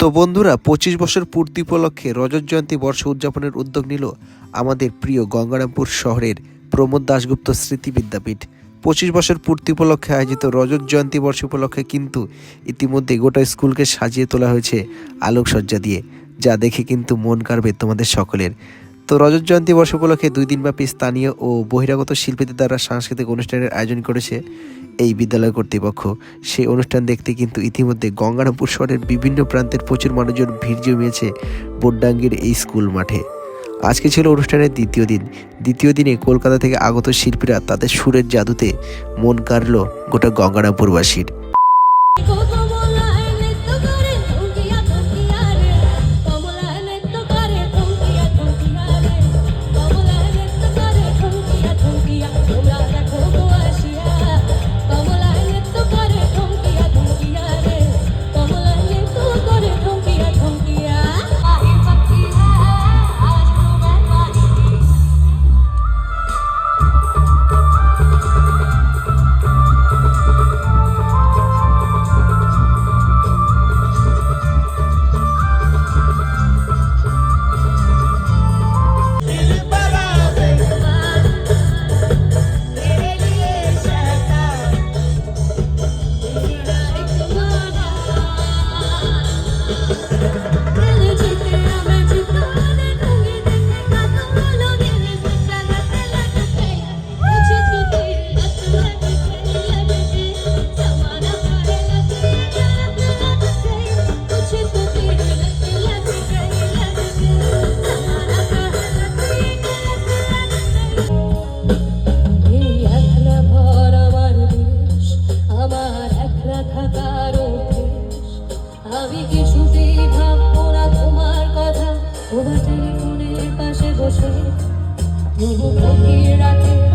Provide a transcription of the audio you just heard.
তো বন্ধুরা, পঁচিশ বছর পূর্তি উপলক্ষে রজত জয়ন্তী বর্ষ উদযাপনের উদ্যোগ নিল আমাদের প্রিয় গঙ্গারামপুর শহরের প্রমোদ দাশগুপ্ত স্মৃতি বিদ্যাপীঠ। পঁচিশ বছর পূর্তি উপলক্ষে আয়োজিত রজত জয়ন্তী বর্ষ উপলক্ষে কিন্তু ইতিমধ্যে গোটা স্কুলকে সাজিয়ে তোলা হয়েছে আলোকসজ্জা দিয়ে, যা দেখে কিন্তু মন কাড়বে তোমাদের সকলের। তো রজত জয়ন্তী বর্ষ উপলক্ষে দুই দিনব্যাপী স্থানীয় ও বহিরাগত শিল্পীদের দ্বারা সাংস্কৃতিক অনুষ্ঠানের আয়োজন করেছে এই বিদ্যালয় কর্তৃপক্ষ। সেই অনুষ্ঠান দেখতে কিন্তু ইতিমধ্যে গঙ্গারামপুর শহরের বিভিন্ন প্রান্তের প্রচুর মানুষজন ভিড় জমিয়েছে বোড্ডাঙ্গের এই স্কুল মাঠে। আজকে ছিল অনুষ্ঠানের দ্বিতীয় দিন। দ্বিতীয় দিনে কলকাতা থেকে আগত শিল্পীরা তাদের সুরের জাদুতে মন কাড়ল গোটা গঙ্গারামপুরবাসীর। তোমার টেলিফোনের পাশে বসে গভীর রাতে